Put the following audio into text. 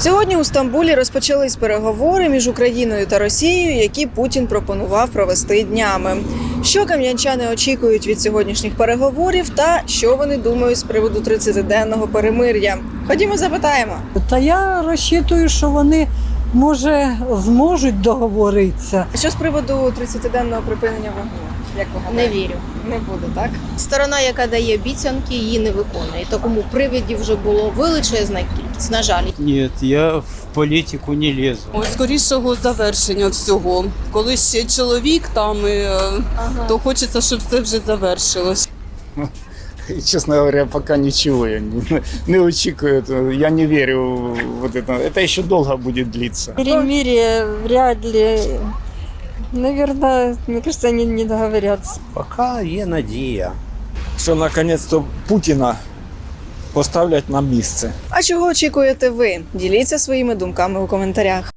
Сьогодні у Стамбулі розпочались переговори між Україною та Росією, які Путін пропонував провести днями. Що кам'янчани очікують від сьогоднішніх переговорів, та що вони думають з приводу 30-денного перемир'я? Ходімо, запитаємо. Та я розчитую, що вони може зможуть договоритися. А що з приводу 30-денного припинення вогню? Як ви Не вірю. Не буде, так? Сторона, яка дає обіцянки, її не виконує. Такому привідів вже було величезна кількість. На жаль, Нет, я в політику не лезу. Ой, скорішого завершення всього. Коли ще чоловік там, і, е, то хочеться, щоб це вже завершилось. И, честно говоря, пока ничего я не, не очікую. Я не верю в вот это. Это еще долго будет длиться. Перемирие вряд ли. Наверное, мне кажется, они не договорятся. Пока є надія. що наконець-то Путіна поставлять на місце. А чого очікуєте ви? Діліться своїми думками у коментарях.